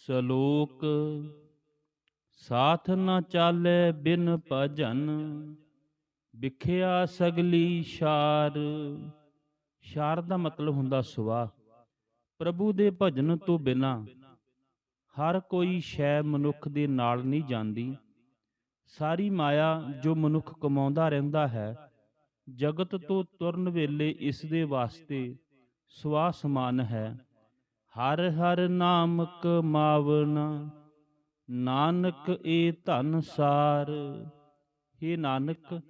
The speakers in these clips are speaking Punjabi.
ਸ਼ਲੋਕ, ਸਾਥ ਨਾ ਚਾਲੇ ਬਿਨ ਭਜਨ, ਵਿਖਿਆ ਸਗਲੀ ਸ਼ਾਰ। ਸ਼ਾਰ ਦਾ ਮਤਲਬ ਹੁੰਦਾ ਸੁਆ ਪ੍ਰਭੂ ਦੇ ਭਜਨ ਤੋਂ ਬਿਨਾ ਹਰ ਕੋਈ ਸ਼ੈ ਮਨੁੱਖ ਦੇ ਨਾਲ ਨਹੀਂ ਜਾਂਦੀ। ਸਾਰੀ ਮਾਇਆ ਜੋ ਮਨੁੱਖ ਕਮਾਉਂਦਾ ਰਹਿੰਦਾ ਹੈ, ਜਗਤ ਤੋਂ ਤੁਰਨ ਵੇਲੇ ਇਸ ਦੇ ਵਾਸਤੇ ਸੁਆ ਸਮਾਨ ਹੈ। ਹਰ ਹਰ ਨਾਮ ਕਮਾਵਣਾ ਨਾਨਕ ਏ ਧਨ ਸਾਰ। हे ਨਾਨਕ,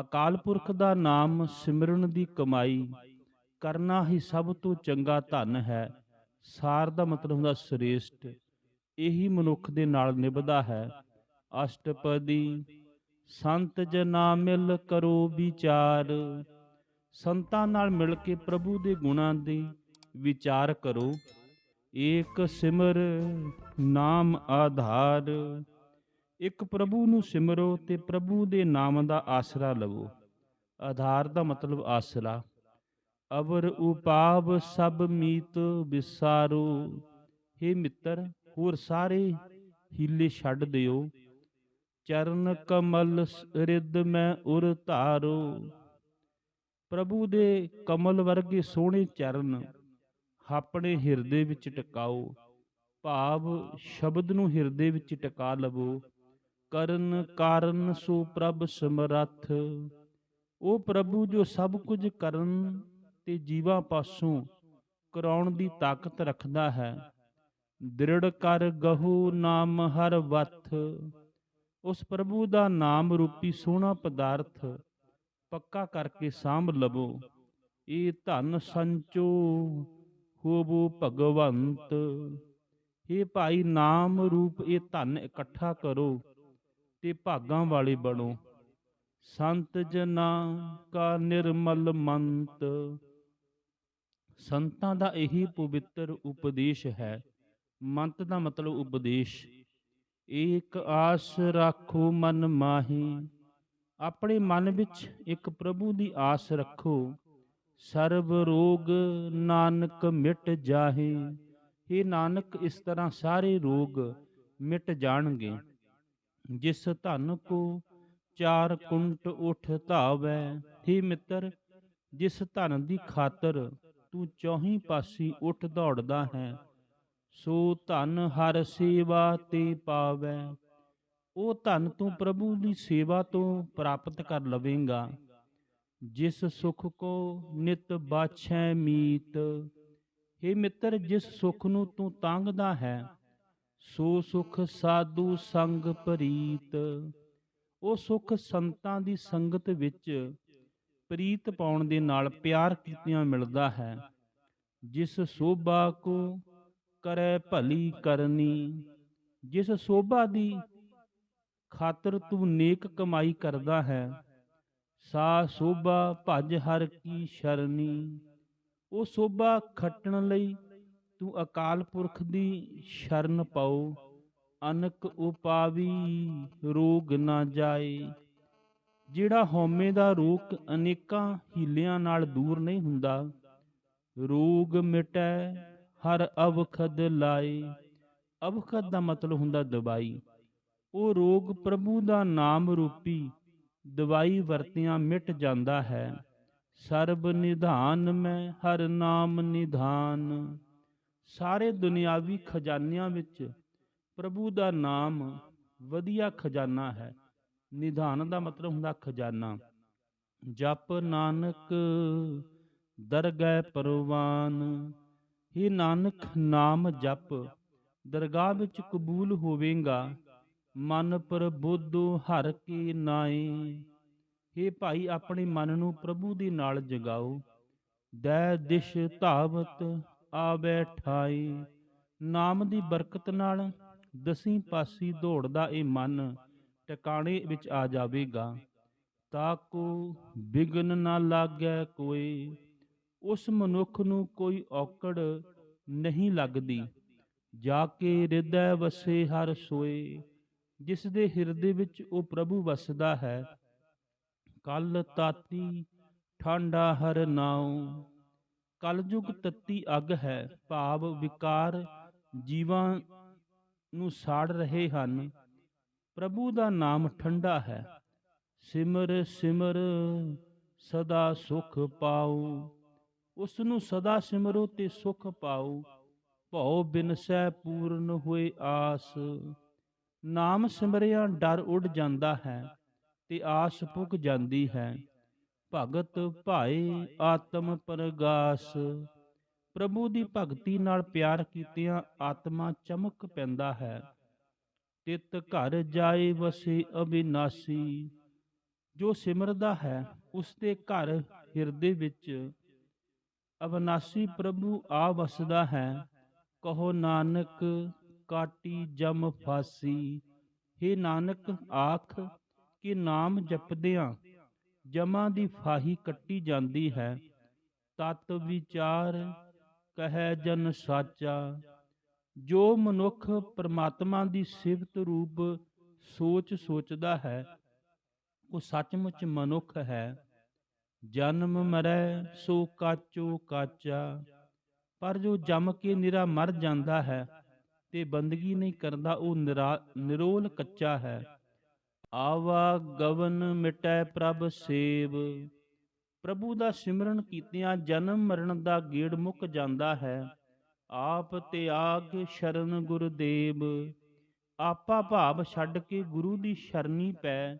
ਅਕਾਲ ਪੁਰਖ ਦਾ ਨਾਮ ਸਿਮਰਨ ਦੀ ਕਮਾਈ ਕਰਨਾ ਹੀ ਸਭ ਤੋਂ ਚੰਗਾ ਧਨ ਹੈ। ਸਾਰ ਦਾ ਮਤਲਬ ਹੁੰਦਾ ਸ੍ਰੇਸ਼ਟ। ਇਹੀ ਮਨੁੱਖ ਦੇ ਨਾਲ ਨਿਭਦਾ ਹੈ। ਅਸ਼ਟਪਦੀ, ਸੰਤ ਜਨਾ ਮਿਲ ਕਰੋ ਵਿਚਾਰ। ਸੰਤਾਂ ਨਾਲ ਮਿਲ ਕੇ ਪ੍ਰਭੂ ਦੇ ਗੁਣਾਂ ਦੀ ਵਿਚਾਰ ਕਰੋ। ਏਕ ਸਿਮਰ ਨਾਮ ਆਧਾਰ। ਇੱਕ ਪ੍ਰਭੂ ਨੂੰ ਸਿਮਰੋ ਤੇ ਪ੍ਰਭੂ ਦੇ ਨਾਮ ਦਾ ਆਸਰਾ ਲਵੋ। ਆਧਾਰ ਦਾ ਮਤਲਬ ਆਸਰਾ। ਅਵਰ ਉਪਾਵ ਸਭ ਮੀਤ ਵਿਸਾਰੋ। हे ਮਿੱਤਰ, ਹੋਰ ਸਾਰੇ ਹੀਲੇ ਛੱਡ ਦਿਓ। ਚਰਨ ਕਮਲ ਰਿੱਧ ਮੈਂ ਉਰ ਧਾਰੋ। ਪ੍ਰਭੂ ਦੇ ਕਮਲ ਵਰਗੇ ਸੋਹਣੇ ਚਰਨ ਆਪਣੇ ਹਿਰਦੇ ਵਿੱਚ ਟਿਕਾਓ। ਭਾਵ ਸ਼ਬਦ ਨੂੰ ਹਿਰਦੇ ਵਿੱਚ ਟਿਕਾ ਲਵੋ। ਕਰਨ ਕਾਰਨ ਸੋ ਪ੍ਰਭ ਸਮਰੱਥ। ਉਹ ਪ੍ਰਭੂ ਜੋ ਸਭ ਕੁਝ ਕਰਨ ਤੇ ਜੀਵਾਂ ਪਾਸੋਂ ਕਰਾਉਣ ਦੀ ਤਾਕਤ ਰੱਖਦਾ ਹੈ। ਦ੍ਰਿੜ ਕਰ ਗਹੂ ਨਾਮ ਹਰ ਵਥ। ਉਸ ਪ੍ਰਭੂ ਦਾ ਨਾਮ ਰੂਪੀ ਸੋਹਣਾ ਪਦਾਰਥ ਪੱਕਾ ਕਰਕੇ ਸਾਂਭ ਲਵੋ। ਇਹ ਧਨ ਸੰਚੋ ਹੋਵੋ ਭਗਵੰਤ। ਇਹ ਭਾਈ ਨਾਮ ਰੂਪ ਇਹ ਧਨ ਇਕੱਠਾ ਕਰੋ ਤੇ ਭਾਗਾਂ ਵਾਲੇ ਬਣੋ। ਸੰਤ ਜਨਾ ਕਾ ਨਿਰਮਲ ਮੰਤ। ਸੰਤਾਂ ਦਾ ਇਹੀ ਪਵਿੱਤਰ ਉਪਦੇਸ਼ ਹੈ। ਮੰਤ ਦਾ ਮਤਲਬ ਉਪਦੇਸ਼। ਏਕ ਆਸ ਰੱਖੋ ਮਨ ਮਾਹੀ। ਆਪਣੇ ਮਨ ਵਿੱਚ ਇੱਕ ਪ੍ਰਭੂ ਦੀ ਆਸ ਰੱਖੋ। ਸਰਬ ਰੋਗ ਨਾਨਕ ਮਿਟ ਜਾਹੇ। हे ਨਾਨਕ, ਇਸ ਤਰ੍ਹਾਂ ਸਾਰੇ ਰੋਗ ਮਿਟ ਜਾਣਗੇ। ਜਿਸ ਧਨ ਕੋ ਚਾਰ ਕੁੰਟ ਉਠ ਧਾਵੈ। हे ਮਿੱਤਰ, ਜਿਸ ਧਨ ਦੀ ਖਾਤਰ ਤੂੰ ਚੌਹੀਂ ਪਾਸੀ ਉੱਠ ਦੌੜਦਾ ਹੈ। ਸੋ ਧਨ ਹਰ ਸੇਵਾ ਤੇ ਪਾਵੈ। ਉਹ ਧਨ ਤੂੰ ਪ੍ਰਭੂ ਦੀ ਸੇਵਾ ਤੋਂ ਪ੍ਰਾਪਤ ਕਰ ਲਵੇਂਗਾ। ਜਿਸ ਸੁਖ ਕੋ ਨਿਤ ਬਾਛੈ ਮੀਤ हे ਮਿੱਤਰ, ਜਿਸ ਸੁਖ ਨੂੰ ਤੂੰ ਤਾਂਗਦਾ ਹੈ, ਸੋ ਸੁਖ ਸਾਧੂ ਸੰਗ ਪ੍ਰੀਤ ਉਹ ਸੁਖ ਸੰਤਾਂ ਦੀ ਸੰਗਤ ਵਿੱਚ ਪ੍ਰੀਤ ਪਾਉਣ ਦੇ ਨਾਲ ਪਿਆਰ ਕੀਤਿਆਂ ਮਿਲਦਾ ਹੈ। ਜਿਸ ਸੋਭਾ ਕੋ ਕਰੈ ਭਲੀ ਕਰਨੀ, ਜਿਸ ਸੋਭਾ ਦੀ ਖਾਤਰ ਤੂੰ ਨੇਕ ਕਮਾਈ ਕਰਦਾ ਹੈ, ਸਾ ਸੋਭਾ ਭਜ ਹਰ ਕੀ ਸ਼ਰਨੀ। ਉਹ ਸੋਭਾ ਖੱਟਣ ਲਈ ਤੂੰ ਅਕਾਲ ਪੁਰਖ ਦੀ ਸ਼ਰਨ ਪਾਓ, ਅਨਕ ਉਪਾਵੀ ਰੋਗ ਨਾ ਜਾਏ। ਜਿਹੜਾ ਹਉਮੈ ਦਾ ਰੋਗ ਅਨੇਕਾਂ ਹੀਲਿਆਂ ਨਾਲ ਦੂਰ ਨਹੀਂ ਹੁੰਦਾ, ਰੋਗ ਮਿਟੈ, ਹਰ ਅਵਖਦ ਲਾਏ। ਅਵਖਦ ਦਾ ਮਤਲਬ ਹੁੰਦਾ ਦਵਾਈ। ਉਹ ਰੋਗ ਪ੍ਰਭੂ ਦਾ ਨਾਮ ਰੂਪੀ ਦਵਾਈ ਵਰਤਿਆਂ ਮਿਟ ਜਾਂਦਾ ਹੈ। ਸਰਬ ਨਿਧਾਨ ਮੈਂ ਹਰ ਨਾਮ ਨਿਧਾਨ। ਸਾਰੇ ਦੁਨਿਆਵੀ ਖਜ਼ਾਨਿਆਂ ਵਿੱਚ ਪ੍ਰਭੂ ਦਾ ਨਾਮ ਵਧੀਆ ਖਜ਼ਾਨਾ ਹੈ। ਨਿਧਾਨ ਦਾ ਮਤਲਬ ਹੁੰਦਾ ਖਜ਼ਾਨਾ। ਜਪ ਨਾਨਕ ਦਰਗਹਿ ਪਰਵਾਨ, ਹੀ ਨਾਨਕ ਨਾਮ ਜਪ, ਦਰਗਾਹ ਵਿੱਚ ਕਬੂਲ ਹੋਵੇਗਾ, ਮਨ ਪ੍ਰਬੁੱਧੋ ਹਰ ਕੀ ਨਾਏ हे ਭਾਈ, ਆਪਣੇ ਮਨ ਨੂੰ ਪ੍ਰਭੂ ਦੇ ਨਾਲ ਜਗਾਓ, ਦੈ ਦਿਸ਼ ਧਾਵਤ ਆਵੈ ਠਾਈ। ਨਾਮ ਦੀ ਬਰਕਤ ਨਾਲ ਦਸੀਂ ਪਾਸੀ ਦੌੜਦਾ ਇਹ ਮਨ ਟਿਕਾਣੇ ਵਿੱਚ ਆ ਜਾਵੇਗਾ ਤਾਕੋ ਵਿਗਨ ਨਾ ਲਾਗੈ ਕੋਈ। ਉਸ ਮਨੁੱਖ ਨੂੰ ਕੋਈ ਔਕੜ ਨਹੀਂ ਲੱਗਦੀ, ਜਾ ਕੇ ਹਿਰਦੈ ਵਸੇ ਹਰ ਸੋਏ, ਜਿਸ ਦੇ ਹਿਰਦੇ ਵਿੱਚ ਉਹ ਪ੍ਰਭੂ ਵਸਦਾ ਹੈ। ਕਲ ਤਾਤੀ ਠਾਂਡਾ ਹਰ ਨਾਉ ਕਲਯੁਗ ਤਤੀ ਅਗ ਹੈ, ਭਾਵ ਵਿਕਾਰ ਜੀਵਾਂ ਨੂੰ ਸਾੜ ਰਹੇ ਹਨ। ਪ੍ਰਭੂ ਦਾ ਨਾਮ ਠੰਡਾ ਹੈ। ਸਿਮਰ ਸਿਮਰ, ਸਦਾ ਸੁਖ ਪਾਉ ਉਸ ਨੂੰ ਸਦਾ ਸਿਮਰੋ ਤੇ ਸੁਖ ਪਾਉ ਭਉ ਬਿਨਸੈ ਪੂਰਨ ਹੋਏ ਆਸ। ਨਾਮ ਸਿਮਰਿਆ ਡਰ ਉੱਡ ਜਾਂਦਾ ਹੈ ਤੇ ਆਸ ਪੁੱਗ ਜਾਂਦੀ ਹੈ। ਭਗਤ ਭਾਏ ਆਤਮ ਪ੍ਰਗਾਸ। ਪ੍ਰਭੂ ਦੀ ਭਗਤੀ ਨਾਲ ਪਿਆਰ ਕੀਤਿਆਂ ਆਤਮਾ ਚਮਕ ਪੈਂਦਾ ਹੈ। ਤਿਤ ਘਰ ਜਾਏ ਵਸੇ ਅਬਿਨਾਸੀ। ਜੋ ਸਿਮਰਦਾ ਹੈ ਉਸ ਦੇ ਘਰ ਹਿਰਦੇ ਵਿੱਚ। ਅਬਨਾਸੀ ਪ੍ਰਭੂ ਆ ਵਸਦਾ ਹੈ, ਕਹੋ ਨਾਨਕ ਕਾਟੀ ਜਮ ਫਾਸੀ। हे ਨਾਨਕ, ਆਖ ਕਿ ਨਾਮ ਜਪਦਿਆਂ ਜਮਾਂ ਦੀ ਫਾਹੀ ਕੱਟੀ ਜਾਂਦੀ ਹੈ। ਤਤ ਵਿਚਾਰ ਕਹੈ ਜਨ ਸਾਚਾ। ਜੋ ਮਨੁੱਖ ਪਰਮਾਤਮਾ ਦੀ ਸਿਫਤ ਰੂਪ ਸੋਚ ਸੋਚਦਾ ਹੈ, ਉਹ ਸੱਚਮੁੱਚ ਮਨੁੱਖ ਹੈ। ਜਨਮ ਮਰੈ, ਸੋ ਕਾਚੋ ਕਾਚਾ। ਪਰ ਜੋ ਜੰਮ ਕੇ ਨਿਰਾ ਮਰ ਜਾਂਦਾ ਹੈ ਤੇ ਬੰਦਗੀ ਨਹੀਂ ਕਰਦਾ, ਉਹ ਨਿਰਾ- ਨਿਰੋਲ ਕੱਚਾ ਹੈ। ਆਵਾ ਗਵਨ ਮਿਟੈ ਪ੍ਰਭ ਸੇਵ। ਪ੍ਰਭੂ ਦਾ ਸਿਮਰਨ ਕੀਤਿਆਂ ਜਨਮ ਮਰਨ ਦਾ ਗੇੜ ਮੁੱਕ ਜਾਂਦਾ ਹੈ। ਆਪ ਤਿਆਗ ਸ਼ਰਨ ਗੁਰਦੇਵ, ਆਪਾ ਭਾਵ ਛੱਡ ਕੇ ਗੁਰੂ ਦੀ ਸ਼ਰਨੀ ਪੈ,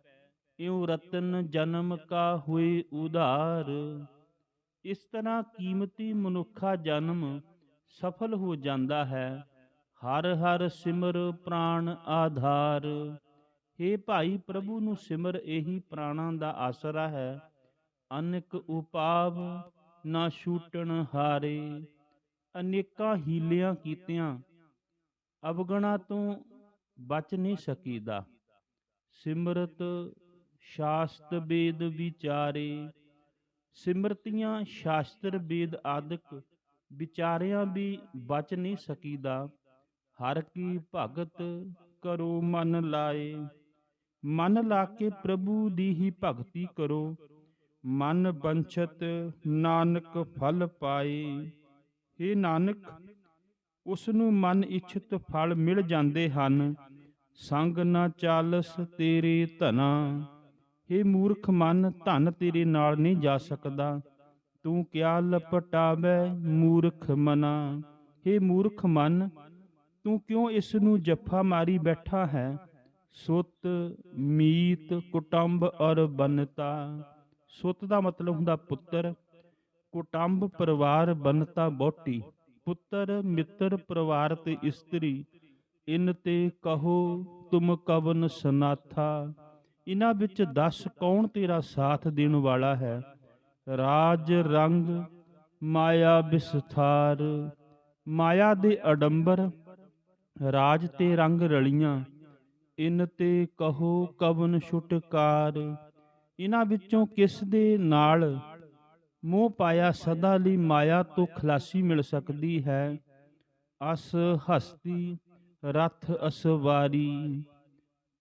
ਇਉ ਰਤਨ ਜਨਮ ਕਾ ਹੋਏ ਉਧਾਰ। ਇਸ ਤਰ੍ਹਾਂ ਕੀਮਤੀ ਮਨੁੱਖਾ ਜਨਮ ਸਫਲ ਹੋ ਜਾਂਦਾ ਹੈ, ਹਰ ਹਰ ਸਿਮਰ ਪ੍ਰਾਣ ਆਧਾਰ। हे ਭਾਈ ਪ੍ਰਭੂ ਨੂੰ ਸਿਮਰ ਇਹੀ ਪ੍ਰਾਣਾਂ ਦਾ ਆਸਰਾ ਹੈ, ਅਨੇਕ ਉਪਾਵ ਨਾ ਛੂਟਣ ਹਾਰੇ। ਅਨੇਕਾਂ ਹੀਲਿਆਂ ਕੀਤਿਆਂ। ਅਵਗਣਾ ਤੋਂ ਬਚ ਨਹੀਂ ਸਕੀਦਾ। ਸਿਮਰਤ ਸ਼ਾਸਤ ਵੇਦ ਵਿਚਾਰੇ। ਸਿਮਰਤੀਆਂ ਸ਼ਾਸਤਰ ਵੇਦ ਆਦਿਕ ਵਿਚਾਰਿਆਂ ਵੀ ਬਚ ਨਹੀਂ ਸਕੀਦਾ। ਹਰ ਕੀ ਭਗਤ ਕਰੋ ਮਨ ਲਾਏ। ਮਨ ਲਾ ਕੇ ਪ੍ਰਭੂ ਦੀ ਹੀ ਭਗਤੀ ਕਰੋ। ਮਨ ਬੰਛਤ ਨਾਨਕ ਫਲ ਪਾਏ। हे ਨਾਨਕ ਉਸ ਨੂੰ ਮਨ ਇਛਤ ਫਲ ਮਿਲ ਜਾਂਦੇ ਹਨ ਸੰਗ ਨਾ ਚਾਲਸ ਤੇਰੇ ਧਨਾ हे ਮੂਰਖ ਮਨ ਧਨ ਤੇਰੇ ਨਾਲ ਨਹੀਂ ਜਾ ਸਕਦਾ ਤੂੰ ਕਿਆ ਲਪਟਾਵੇ ਮੂਰਖ ਮਨਾ हे ਮੂਰਖ ਮਨ ਤੂੰ ਕਿਉਂ ਇਸ ਨੂੰ ਜੱਫਾ ਮਾਰੀ ਬੈਠਾ ਹੈ ਸੁਤ ਮੀਤ ਕੁਟੰਬ ਔਰ ਬਨਤਾ ਸੁਤ ਦਾ ਮਤਲਬ ਹੁੰਦਾ ਪੁੱਤਰ ਕੁਟੰਬ ਪਰਿਵਾਰ ਬਨਤਾ ਬੋਟੀ, ਪੁੱਤਰ ਮਿੱਤਰ ਪਰਿਵਾਰ ਤੇ ਇਸਤਰੀ, ਇਨ ਤੇ ਕਹੋ ਤੁਮ ਕਵਨ ਸਨਾਥਾ। ਇਨ੍ਹਾਂ ਵਿੱਚ ਦੱਸ ਕੌਣ ਤੇਰਾ ਸਾਥ ਦੇਣ ਵਾਲਾ ਹੈ? ਰਾਜ ਰੰਗ ਮਾਇਆ ਵਿਸਥਾਰ। ਮਾਇਆ ਦੇ ਅਡੰਬਰ, ਰਾਜ ਤੇ ਰੰਗ ਰਲੀਆਂ। ਇਨ ਤੇ ਕਹੋ ਕਵਨ ਛੁਟਕਾਰ। ਇਹਨਾਂ ਵਿੱਚੋਂ ਕਿਸ ਦੇ ਨਾਲ ਮੋਹ ਪਾਇਆ ਸਦਾ ਲਈ ਮਾਇਆ ਤੋਂ ਖਲਾਸੀ ਮਿਲ ਸਕਦੀ ਹੈ। ਅਸ ਹਸਤੀ, ਰਥ ਅਸਵਾਰੀ।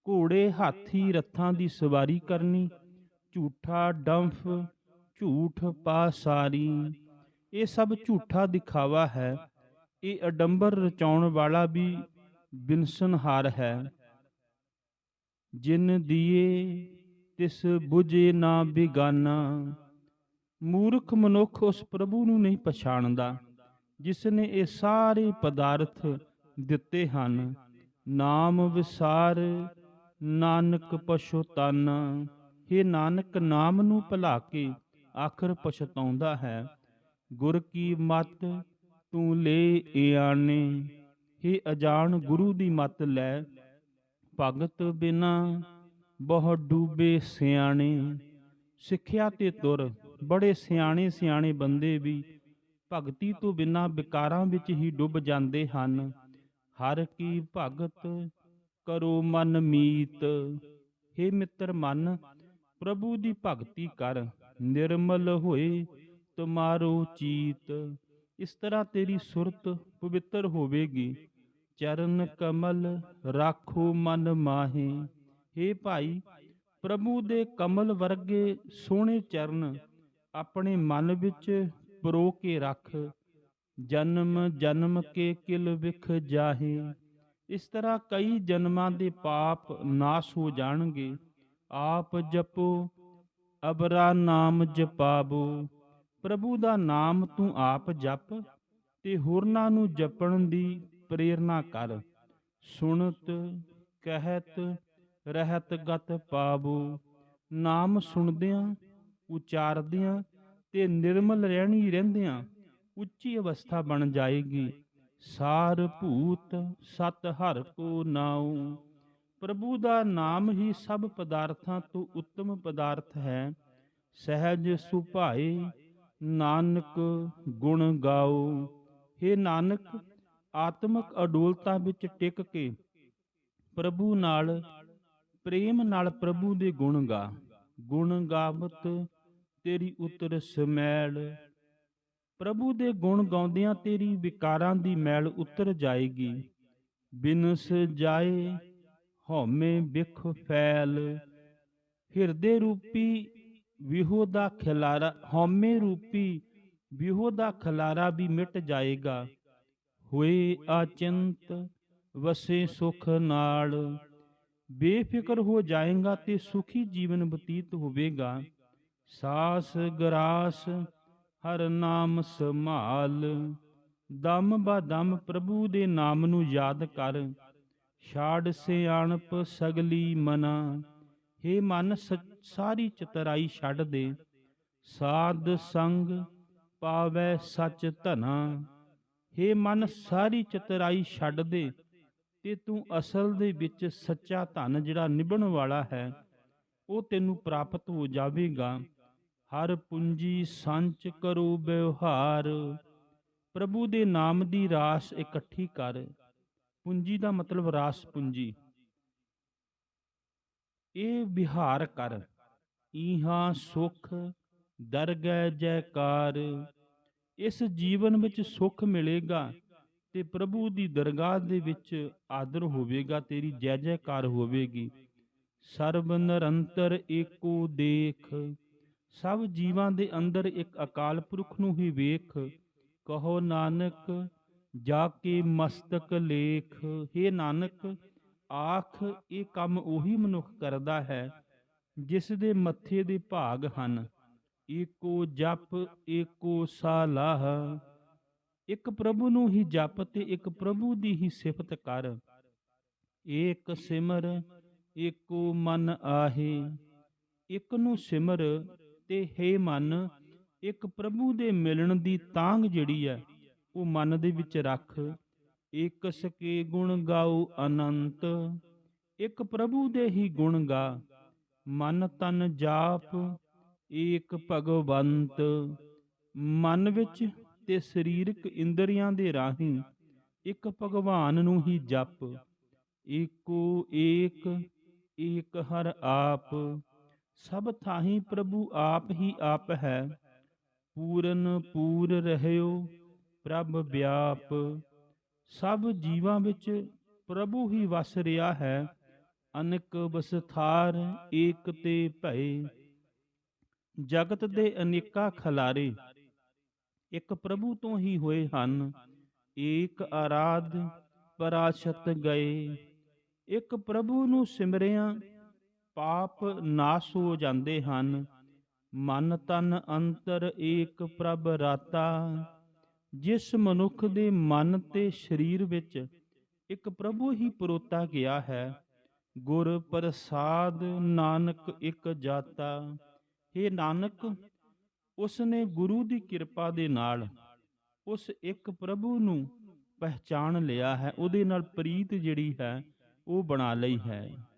ਘੋੜੇ ਹਾਥੀ ਰੱਥਾਂ ਦੀ ਸਵਾਰੀ ਕਰਨੀ, ਝੂਠਾ ਡੰਫ, ਝੂਠ ਪਾਸਾਰੀ ਇਹ ਸਭ ਝੂਠਾ ਦਿਖਾਵਾ ਹੈ। ਇਹ ਅਡੰਬਰ ਰਚਾਉਣ ਵਾਲਾ ਵੀ ਬਿਨਸਨਹਾਰ ਹੈ। ਜਿਨ ਦੀਏ, ਤਿਸ ਬੁਝੇ ਨਾ ਬਿਗਾਨਾ। ਮੂਰਖ ਮਨੁੱਖ ਉਸ ਪ੍ਰਭੂ ਨੂੰ ਨਹੀਂ ਪਛਾਣਦਾ, ਜਿਸ ਨੇ ਇਹ ਸਾਰੇ ਪਦਾਰਥ ਦਿੱਤੇ ਹਨ। ਨਾਮ ਵਿਸਾਰ, ਨਾਨਕ ਪਛੁਤਾਨਾ हे ਨਾਨਕ, ਨਾਮ ਨੂੰ ਭੁਲਾ ਕੇ ਆਖਰ ਪਛਤਾਉਂਦਾ ਹੈ। ਗੁਰ ਕੀ ਮਤ ਤੂੰ ਲੈ ਇਆਣੇ। हे ਅਜਾਣ, ਗੁਰੂ ਦੀ ਮਤ ਲੈ। ਭਗਤ ਬਿਨਾ ਬਹੁ ਡੂਬੇ ਸਿਆਣੇ। ਸਿੱਖਿਆ ਤੇ ਤੁਰ ਬੜੇ ਸਿਆਣੇ ਸਿਆਣੇ ਬੰਦੇ ਵੀ ਭਗਤੀ ਤੋਂ ਬਿਨਾਂ ਵਿਕਾਰਾਂ ਵਿੱਚ ਹੀ ਡੁੱਬ ਜਾਂਦੇ ਹਨ। ਹਰ ਕੀ ਭਗਤ ਕਰੋ ਮਨ ਮੀਤ। हे ਮਿੱਤਰ ਮਨ, ਪ੍ਰਭੂ ਦੀ ਭਗਤੀ ਕਰ। ਨਿਰਮਲ ਹੋਏ ਤੁਮਾਰੋ ਚੀਤ। ਇਸ ਤਰ੍ਹਾਂ ਤੇਰੀ ਸੁਰਤ ਪਵਿੱਤਰ ਹੋਵੇਗੀ। ਚਰਨ ਕਮਲ ਰਾਖੋ ਮਨ ਮਾਹੀ। हे ਭਾਈ, ਪ੍ਰਭੂ ਦੇ ਕਮਲ ਵਰਗੇ ਸੋਹਣੇ ਚਰਨ ਆਪਣੇ ਮਨ ਵਿੱਚ ਪਰੋ ਕੇ ਰੱਖ। ਜਨਮ ਜਨਮ ਕੇ ਕਿਲ ਵਿਖ ਜਾਹੇ। ਇਸ ਤਰ੍ਹਾਂ ਕਈ ਜਨਮਾਂ ਦੇ ਪਾਪ ਨਾਸ਼ ਹੋ ਜਾਣਗੇ। ਆਪ ਜਪੋ, ਅਬਰਾ ਨਾਮ ਜਪਾਵੋ। ਪ੍ਰਭੂ ਦਾ ਨਾਮ ਤੂੰ ਆਪ ਜਪ ਤੇ ਹੋਰਨਾਂ ਨੂੰ ਜਪਣ ਦੀ ਪ੍ਰੇਰਣਾ ਕਰ। ਸੁਣਤ, ਕਹਿਤ, ਰਹਿਤ ਗਤ ਪਾਵੋ। ਨਾਮ ਸੁਣਦਿਆਂ ਉਚਾਰਦਿਆਂ ਤੇ ਨਿਰਮਲ ਰਹਿਣੀ ਰਹਿੰਦਿਆਂ ਉੱਚੀ ਅਵਸਥਾ ਬਣ ਜਾਏਗੀ। ਸਾਰ ਭੂਤ ਸਤ ਹਰ ਕੋ ਨਾਉ। ਪ੍ਰਭੂ ਦਾ ਨਾਮ ਹੀ ਸਭ ਪਦਾਰਥਾਂ ਤੋਂ ਉੱਤਮ ਪਦਾਰਥ ਹੈ। ਸਹਿਜ ਸੁਭਾਏ ਨਾਨਕ ਗੁਣ ਗਾਓ। हे ਨਾਨਕ, ਆਤਮਿਕ ਅਡੋਲਤਾ ਵਿੱਚ ਟਿਕ ਕੇ ਪ੍ਰਭੂ ਨਾਲ, ਪ੍ਰੇਮ ਨਾਲ ਪ੍ਰਭੂ ਦੇ ਗੁਣ ਗਾ। ਗੁਣ ਗਾਵਤ ਤੇਰੀ ਉਤਰ ਸਮੈਲ। ਪ੍ਰਭੂ ਦੇ ਗੁਣ ਗਾਉਂਦਿਆਂ ਤੇਰੀ ਵਿਕਾਰਾਂ ਦੀ ਮੈਲ ਉਤਰ ਜਾਏਗੀ। ਬਿਨਸ ਜਾਏ ਹਉਮੈ ਵਿਖ ਫੈਲ। ਹਿਰਦੇ ਰੂਪੀ ਵਿਹੋ ਦਾ ਖਿਲਾਰਾ, ਹਉਮੈ ਰੂਪੀ ਵਿਹੋ ਦਾ ਖਲਾਰਾ ਵੀ ਮਿਟ ਜਾਏਗਾ। ਹੋਏ ਆਚਿੰਤ ਵਸੇ ਸੁਖ ਨਾਲ। ਬੇਫਿਕਰ ਹੋ ਜਾਏਗਾ ਤੇ ਸੁਖੀ ਜੀਵਨ ਬਤੀਤ ਹੋਵੇਗਾ। ਸਾਸ ਗਰਾਸ, ਹਰ ਨਾਮ ਸੰਭਾਲ। ਦਮ ਬਾ ਦਮ ਪ੍ਰਭੂ ਦੇ ਨਾਮ ਨੂੰ ਯਾਦ ਕਰ। ਛਾੜ ਸਿਆਣਪ ਸਗਲੀ ਮਨਾ। ਹੇ ਮਨ ਸਾਰੀ ਚਤਰਾਈ ਛੱਡ ਦੇ। ਸਾਧ ਸੰਗ ਪਾਵੈ ਸਚ ਧਨਾ। ਹੇ ਮਨ, ਸਾਰੀ ਚਤਰਾਈ ਛੱਡ ਦੇ। ਤੇ ਤੂੰ ਅਸਲ ਦੇ ਵਿੱਚ ਸੱਚਾ ਧਨ ਜਿਹੜਾ ਨਿਭਣ ਵਾਲਾ ਹੈ, ਉਹ ਤੈਨੂੰ ਪ੍ਰਾਪਤ ਹੋ ਜਾਵੇਗਾ। ਹਰ ਪੂੰਜੀ ਸੰਚ ਕਰੋ ਵਿਵਹਾਰ। ਪ੍ਰਭੂ ਦੇ ਨਾਮ ਦੀ ਰਾਸ ਇਕੱਠੀ ਕਰ। ਪੂੰਜੀ ਦਾ ਮਤਲਬ ਰਾਸ ਪੂੰਜੀ। ਇਹ ਵਿਹਾਰ ਕਰ। ਈਹਾਂ ਸੁਖ ਦਰਗਹਿ ਜੈਕਾਰ। ਇਸ ਜੀਵਨ ਵਿੱਚ ਸੁਖ ਮਿਲੇਗਾ ਤੇ ਪ੍ਰਭੂ ਦੀ ਦਰਗਾਹ ਦੇ ਵਿੱਚ ਆਦਰ ਹੋਵੇਗਾ, ਤੇਰੀ ਜੈ ਜੈਕਾਰ ਹੋਵੇਗੀ। ਸਰਬ ਨਿਰੰਤਰ ਏਕੋ ਦੇਖ। ਸਭ ਜੀਵਾਂ ਦੇ ਅੰਦਰ ਇੱਕ ਅਕਾਲ ਪੁਰਖ ਨੂੰ ਹੀ ਵੇਖ, ਕਹੋ ਨਾਨਕ, ਜਾ ਕੇ ਮਸਤਕ ਲੇਖ। हे ਨਾਨਕ, ਆਖ, ਇਹ ਕੰਮ ਉਹੀ ਮਨੁੱਖ ਕਰਦਾ ਹੈ, ਜਿਸ ਦੇ ਮੱਥੇ ਦੇ ਭਾਗ ਹਨ। ਏਕੋ ਜਪ, ਏਕੋ ਸਾਲਾਹ। ਇੱਕ ਪ੍ਰਭੂ ਨੂੰ ਹੀ ਜਪ ਤੇ ਇੱਕ ਪ੍ਰਭੂ ਦੀ ਹੀ ਸਿਫਤ ਕਰ। ਏਕ ਸਿਮਰ, ਏਕੋ ਮਨ ਆਹੇ। ਇੱਕ ਨੂੰ ਸਿਮਰ ਤੇ ਹੈ ਮਨ, ਇੱਕ ਪ੍ਰਭੂ ਦੇ ਮਿਲਣ ਦੀ ਤਾਂਗ ਜਿਹੜੀ ਹੈ ਉਹ ਮਨ ਦੇ ਵਿੱਚ ਰੱਖ। ਇਕ ਸਕੇ ਗੁਣ ਗਾਉ ਅਨੰਤ, ਇੱਕ ਪ੍ਰਭੂ ਦੇ ਹੀ ਗੁਣ ਗਾ। ਮਨ ਤਨ ਜਾਪ, ਏਕ ਭਗਵੰਤ। ਮਨ ਵਿੱਚ ਤੇ ਸਰੀਰਕ ਇੰਦਰੀਆਂ ਦੇ ਰਾਹੀਂ ਇੱਕ ਭਗਵਾਨ ਨੂੰ ਹੀ ਜਪ। ਏਕੋ ਏਕ ਏਕ ਹਰ ਆਪ। ਸਭ ਥਾਹੀ ਪ੍ਰਭੂ ਆਪ ਹੀ ਆਪ ਹੈ। ਪੂਰਨ ਪੂਰ ਰਹਿਓ ਪ੍ਰਭ ਵਿਆਪ। ਸਭ ਜੀਵਾਂ ਵਿੱਚ ਪ੍ਰਭੂ ਹੀ ਵਸ ਰਿਹਾ ਹੈ। ਅਨਕ ਬਸਥਾਰ ਏਕ ਤੇ ਭਏ। ਜਗਤ ਦੇ ਅਨੇਕਾਂ ਖਲਾਰੇ ਇੱਕ ਪ੍ਰਭੂ ਤੋਂ ਹੀ ਹੋਏ ਹਨ। ਏਕ ਆਰਾਧ ਪਰਾਸ਼ਤ ਗਏ। ਇੱਕ ਪ੍ਰਭੂ ਨੂੰ ਸਿਮਰਿਆ ਪਾਪ ਨਾਸ ਹੋ ਜਾਂਦੇ ਹਨ। ਮਨ ਤਨ ਅੰਤਰ ਏਕ ਪ੍ਰਭ ਰਾਤਾ। ਜਿਸ ਮਨੁੱਖ ਦੇ ਮਨ ਤੇ ਸਰੀਰ ਵਿੱਚ ਇੱਕ ਪ੍ਰਭੂ ਹੀ ਪਰੋਤਾ ਗਿਆ ਹੈ, ਗੁਰ ਪ੍ਰਸਾਦ ਨਾਨਕ ਇੱਕ ਜਾਤਾ। हे ਨਾਨਕ, ਉਸ ਨੇ ਗੁਰੂ ਦੀ ਕਿਰਪਾ ਦੇ ਨਾਲ ਉਸ ਇੱਕ ਪ੍ਰਭੂ ਨੂੰ ਪਹਿਚਾਣ ਲਿਆ ਹੈ। ਉਹਦੇ ਨਾਲ ਪ੍ਰੀਤ ਜਿਹੜੀ ਹੈ, ਉਹ ਬਣਾ ਲਈ ਹੈ।